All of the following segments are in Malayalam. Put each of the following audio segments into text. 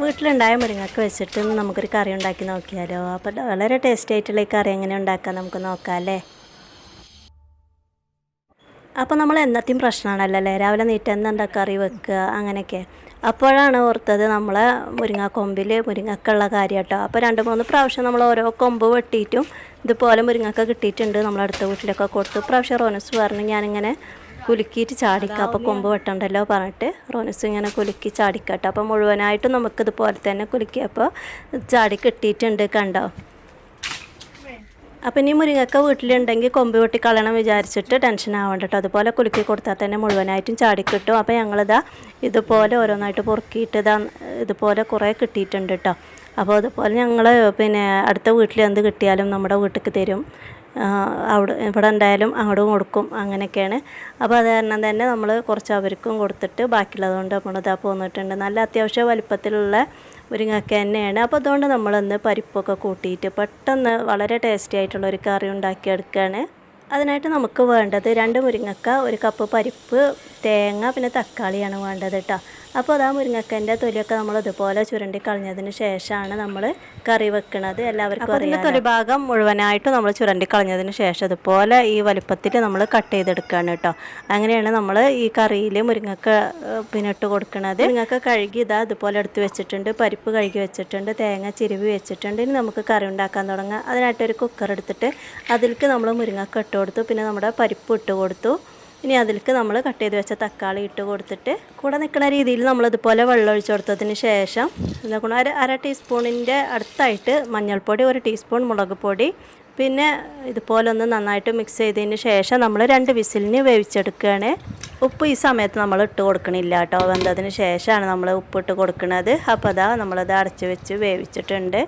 വീട്ടിലുണ്ടായ മുരിങ്ങക്ക വെച്ചിട്ട് നമുക്കൊരു കറി ഉണ്ടാക്കി നോക്കിയാലോ? അപ്പോൾ വളരെ ടേസ്റ്റി ആയിട്ടുള്ള ഈ കറി എങ്ങനെ ഉണ്ടാക്കാം നമുക്ക് നോക്കാം അല്ലേ? അപ്പോൾ നമ്മൾ എന്നത്തെയും പ്രശ്നമാണല്ലോ അല്ലേ രാവിലെ നീറ്റെന്നുണ്ട കറി വെക്കുക അങ്ങനെയൊക്കെ. അപ്പോഴാണ് ഓർത്തത് നമ്മൾ നമ്മളെ കൊമ്പിൽ മുരിങ്ങക്കുള്ള കാര്യം കേട്ടോ. അപ്പോൾ രണ്ട് മൂന്ന് പ്രാവശ്യം നമ്മൾ ഓരോ കൊമ്പ് വെട്ടിയിട്ടും ഇതുപോലെ മുരിങ്ങക്ക കിട്ടിയിട്ടുണ്ട് നമ്മൾ അടുത്ത വീട്ടിലൊക്കെ കൊടുത്തു. പ്രാവശ്യം റോനസ് പറഞ്ഞു ഞാനിങ്ങനെ കുലുക്കിയിട്ട് ചാടിക്കാം. അപ്പോൾ കൊമ്പ് വെട്ടണ്ടല്ലോ പറഞ്ഞിട്ട്. റോനസ് ഇങ്ങനെ കുലുക്കി ചാടിക്കട്ടെ. അപ്പോൾ മുഴുവനായിട്ടും നമുക്കിതുപോലെ തന്നെ കുലുക്കിയപ്പോൾ ചാടി കിട്ടിയിട്ടുണ്ട് കണ്ടോ? അപ്പം ഇനി മുരിങ്ങക്ക വീട്ടിലുണ്ടെങ്കിൽ കൊമ്പ് വെട്ടി കളയണം വിചാരിച്ചിട്ട് ടെൻഷൻ ആവണ്ട കേട്ടോ. അതുപോലെ കുലുക്കി കൊടുത്താൽ തന്നെ മുഴുവനായിട്ടും ചാടിക്കിട്ടും അപ്പോൾ ഞങ്ങളിതാ ഇതുപോലെ ഓരോന്നായിട്ട് പൊറുക്കിയിട്ട് ഇതാ ഇതുപോലെ കുറേ കിട്ടിയിട്ടുണ്ട് കേട്ടോ. അപ്പോൾ അതുപോലെ ഞങ്ങൾ പിന്നെ അടുത്ത വീട്ടിൽ എന്ത് കിട്ടിയാലും നമ്മുടെ വീട്ടിലേക്ക് തരും. അവിടെ ഇവിടെ ഉണ്ടായാലും അങ്ങോട്ടും കൊടുക്കും അങ്ങനെയൊക്കെയാണ്. അപ്പോൾ അത് കാരണം തന്നെ നമ്മൾ കുറച്ച് അവർക്കും കൊടുത്തിട്ട് ബാക്കിയുള്ളതുകൊണ്ട് നമ്മളിതാ പോന്നിട്ടുണ്ട്. നല്ല അത്യാവശ്യ വലിപ്പത്തിലുള്ള മുരിങ്ങക്ക തന്നെയാണ്. അപ്പോൾ അതുകൊണ്ട് നമ്മളൊന്ന് പരിപ്പൊക്കെ കൂട്ടിയിട്ട് പെട്ടെന്ന് വളരെ ടേസ്റ്റി ആയിട്ടുള്ള ഒരു കറി ഉണ്ടാക്കിയെടുക്കുകയാണ്. അതിനായിട്ട് നമുക്ക് വേണ്ടത് രണ്ട് മുരിങ്ങക്ക ഒരു കപ്പ് പരിപ്പ് തേങ്ങ പിന്നെ തക്കാളിയാണ് വേണ്ടത് കേട്ടോ അപ്പോൾ ആ മുരിങ്ങക്കന്റെ തൊലിയൊക്കെ നമ്മൾ ഇതുപോലെ ചുരണ്ടി കളഞ്ഞതിന് ശേഷമാണ് നമ്മൾ കറി വെക്കുന്നത് എല്ലാവർക്കും അതിന്റെ തൊലി ഭാഗം മുഴുവനായിട്ട് നമ്മൾ ചുരണ്ടി കളഞ്ഞതിന് ശേഷം ഇതുപോലെ ഈ വലുപ്പത്തിൽ നമ്മൾ കട്ട് ചെയ്തെടുക്കുകയാണ് കേട്ടോ അങ്ങനെയാണ് നമ്മൾ ഈ കറിയിൽ മുരിങ്ങക്ക പിന്നെ ഇട്ട് കൊടുക്കുന്നത് മുരിങ്ങക്ക കഴുകി ഇതാ ഇതുപോലെ എടുത്ത് വെച്ചിട്ടുണ്ട്. പരിപ്പ് കഴുകി വെച്ചിട്ടുണ്ട്. തേങ്ങ ചിരുവി വെച്ചിട്ടുണ്ട്. ഇനി നമുക്ക് കറി ഉണ്ടാക്കാൻ തുടങ്ങാം. അതിനായിട്ട് ഒരു കുക്കർ എടുത്തിട്ട് അതിലേക്ക് നമ്മൾ മുരിങ്ങക്ക ഇട്ട് കൊടുത്തു പിന്നെ നമ്മുടെ പരിപ്പ് ഇട്ട് കൊടുത്തു. ഇനി അതിലേക്ക് നമ്മൾ കട്ട് ചെയ്ത് വെച്ച തക്കാളി ഇട്ട് കൊടുത്തിട്ട് കൂടെ നിൽക്കുന്ന രീതിയിൽ നമ്മൾ ഇതുപോലെ വെള്ളം ഒഴിച്ച് കൊടുത്തതിന് ശേഷം എന്താ അര അര ടീസ്പൂണിന്റെ അടുത്തായിട്ട് മഞ്ഞൾപ്പൊടി ഒരു ടീസ്പൂൺ മുളക് പൊടി പിന്നെ ഇതുപോലെ ഒന്ന് നന്നായിട്ട് മിക്സ് ചെയ്തതിന് ശേഷം നമ്മൾ രണ്ട് വിസിലിന് വേവിച്ചെടുക്കുകയാണ്. ഉപ്പ് ഈ സമയത്ത് നമ്മൾ ഇട്ട് കൊടുക്കണില്ല കേട്ടോ. വെന്തതിന് ശേഷമാണ് നമ്മൾ ഉപ്പിട്ട് കൊടുക്കുന്നത് അപ്പോൾ അതാ നമ്മളത് അടച്ച് വെച്ച് വേവിച്ചിട്ടുണ്ട്.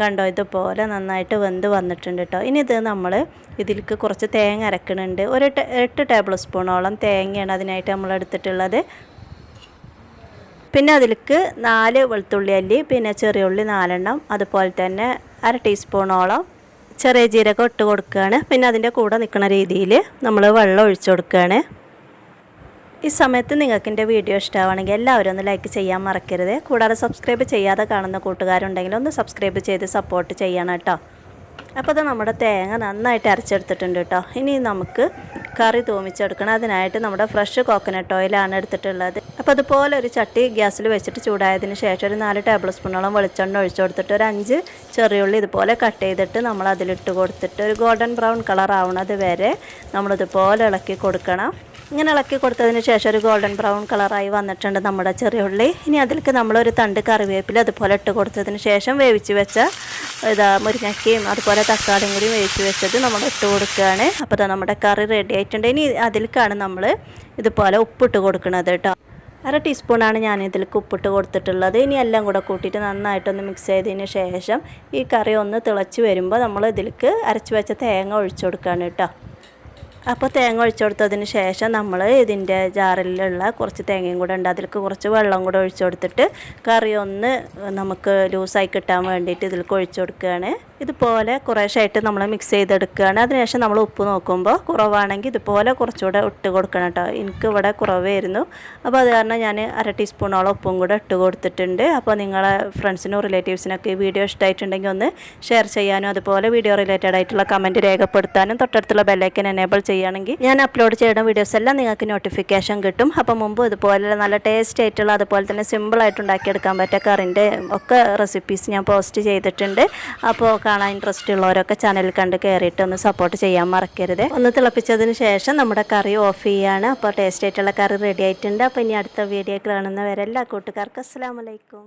കണ്ടോ ഇതുപോലെ നന്നായിട്ട് വെന്ത് വന്നിട്ടുണ്ട് കേട്ടോ. ഇനി ഇത് നമ്മൾ ഇതിലേക്ക് കുറച്ച് തേങ്ങ അരക്കണുണ്ട്. ഒരു എട്ട് ടേബിൾ സ്പൂണോളം തേങ്ങയാണ് അതിനായിട്ട് നമ്മൾ എടുത്തിട്ടുള്ളത്. പിന്നെ അതിലേക്ക് നാല് വെളുത്തുള്ളി അല്ലി പിന്നെ ചെറിയ ഉള്ളി നാലെണ്ണം അതുപോലെ തന്നെ അര ടീസ്പൂണോളം ചെറിയ ജീരകം ഇട്ട് കൊടുക്കുകയാണ്. പിന്നെ അതിന്റെ കൂടെ നിൽക്കുന്ന രീതിയിൽ നമ്മൾ വെള്ളം ഒഴിച്ചു കൊടുക്കുകയാണ്. ഈ സമയത്ത് നിങ്ങൾക്ക് എന്റെ വീഡിയോ ഇഷ്ടമാണെങ്കിൽ എല്ലാവരും ഒന്ന് ലൈക്ക് ചെയ്യാൻ മറക്കരുത്. കൂടാതെ സബ്സ്ക്രൈബ് ചെയ്യാതെ കാണുന്ന കൂട്ടുകാരുണ്ടെങ്കിൽ ഒന്ന് സബ്സ്ക്രൈബ് ചെയ്ത് സപ്പോർട്ട് ചെയ്യണം കേട്ടോ. അപ്പോൾ അത് നമ്മുടെ തേങ്ങ നന്നായിട്ട് അരച്ചെടുത്തിട്ടുണ്ട് കേട്ടോ. ഇനി നമുക്ക് കറി തൂമിച്ചെടുക്കണം. അതിനായിട്ട് നമ്മുടെ ഫ്രഷ് കോക്കനട്ട് ഓയിലാണ് എടുത്തിട്ടുള്ളത്. അപ്പോൾ അതുപോലെ ഒരു ചട്ടി ഗ്യാസിൽ വെച്ചിട്ട് ചൂടായതിന് ശേഷം ഒരു നാല് ടേബിൾ സ്പൂണോളം വെളിച്ചെണ്ണ ഒഴിച്ചു കൊടുത്തിട്ട് ഒരു അഞ്ച് ചെറിയുള്ളി ഇതുപോലെ കട്ട് ചെയ്തിട്ട് നമ്മൾ അതിലിട്ട് കൊടുത്തിട്ട് ഒരു ഗോൾഡൻ ബ്രൗൺ കളർ ആവുന്നത് വരെ നമ്മളിതുപോലെ ഇളക്കി കൊടുക്കണം. ഇങ്ങനെ ഇളക്കി കൊടുത്തതിന് ശേഷം ഒരു ഗോൾഡൻ ബ്രൗൺ കളറായി വന്നിട്ടുണ്ട് നമ്മുടെ ചെറിയ ഉള്ളി. ഇനി അതിലേക്ക് നമ്മളൊരു തണ്ട് കറിവേപ്പില അതുപോലെ ഇട്ട് കൊടുത്തതിന് ശേഷം വേവിച്ച് വെച്ച ഇതാ മുരിങ്ങയ്ക്കയും അതുപോലെ തക്കാളിയും കൂടി വേവിച്ച് വെച്ചത് നമ്മൾ ഇട്ട് കൊടുക്കുകയാണ്. അപ്പോൾ നമ്മുടെ കറി റെഡി ആയിട്ടുണ്ട്. ഇനി അതിലേക്കാണ് നമ്മൾ ഇതുപോലെ ഉപ്പിട്ട് കൊടുക്കുന്നത് കേട്ടോ. അര ടീസ്പൂണാണ് ഞാൻ ഇതിലേക്ക് ഉപ്പിട്ട് കൊടുത്തിട്ടുള്ളത്. ഇനി എല്ലാം കൂടെ കൂട്ടിയിട്ട് നന്നായിട്ടൊന്ന് മിക്സ് ചെയ്തതിന് ശേഷം ഈ കറി ഒന്ന് തിളച്ച് വരുമ്പോൾ നമ്മൾ ഇതിലേക്ക് അരച്ച് വെച്ച തേങ്ങ ഒഴിച്ചു കൊടുക്കുകയാണ് കേട്ടോ. അപ്പോൾ തേങ്ങ ഒഴിച്ചു കൊടുത്തതിന് ശേഷം നമ്മൾ ഇതിന്റെ ജാറിലുള്ള കുറച്ച് തേങ്ങയും കൂടെ ഉണ്ട്. അതിലേക്ക് കുറച്ച് വെള്ളം കൂടെ ഒഴിച്ചു കൊടുത്തിട്ട് കറി ഒന്ന് നമുക്ക് ലൂസായി കിട്ടാൻ വേണ്ടിയിട്ട് ഇതിലേക്ക് ഒഴിച്ചു കൊടുക്കുകയാണ് ഇതുപോലെ കുറേശ്ശായിട്ട് നമ്മൾ മിക്സ് ചെയ്തെടുക്കുകയാണ് അതിനുശേഷം നമ്മൾ ഉപ്പ് നോക്കുമ്പോൾ കുറവാണെങ്കിൽ ഇതുപോലെ കുറച്ചുകൂടെ ഇട്ട് കൊടുക്കണം കേട്ടോ എനിക്ക് ഇവിടെ കുറവായിരുന്നു. അപ്പോൾ അത് കാരണം ഞാൻ അര ടീസ്പൂണോളം ഉപ്പും കൂടെ ഇട്ട് കൊടുത്തിട്ടുണ്ട്. അപ്പോൾ നിങ്ങളെ ഫ്രണ്ട്സിനും റിലേറ്റീവ്സിനൊക്കെ ഈ വീഡിയോ ഇഷ്ടമായിട്ടുണ്ടെങ്കിൽ ഒന്ന് ഷെയർ ചെയ്യാനും അതുപോലെ വീഡിയോ റിലേറ്റഡ് ആയിട്ടുള്ള കമന്റ് രേഖപ്പെടുത്താനും തൊട്ടടുത്തുള്ള ബെല്ലൈക്കൻ എനേബിൾ ചെയ്യുകയാണെങ്കിൽ ഞാൻ അപ്ലോഡ് ചെയ്യുന്ന വീഡിയോസ് എല്ലാം നിങ്ങൾക്ക് നോട്ടിഫിക്കേഷൻ കിട്ടും. അപ്പോൾ മുമ്പ് ഇതുപോലെ നല്ല ടേസ്റ്റ് ആയിട്ടുള്ള അതുപോലെ തന്നെ സിമ്പിളായിട്ട് ഉണ്ടാക്കിയെടുക്കാൻ പറ്റിയ കറിന്റെ ഒക്കെ റെസിപ്പീസ് ഞാൻ പോസ്റ്റ് ചെയ്തിട്ടുണ്ട്. അപ്പോൾ കാണാൻ ഇൻട്രസ്റ്റ് ഉള്ളവരൊക്കെ ചാനൽ കണ്ട് കയറിയിട്ട് ഒന്ന് സപ്പോർട്ട് ചെയ്യാൻ മറക്കരുത്. ഒന്ന് തിളപ്പിച്ചതിന് ശേഷം നമ്മുടെ കറി ഓഫ് ചെയ്യാണ്. അപ്പോൾ ടേസ്റ്റ് ആയിട്ടുള്ള കറി റെഡി ആയിട്ടുണ്ട്. അപ്പോൾ ഇനി അടുത്ത വീഡിയോ കാണുന്നവരെല്ലാ കൂട്ടുകാർക്കും അസ്സാം വലൈക്കും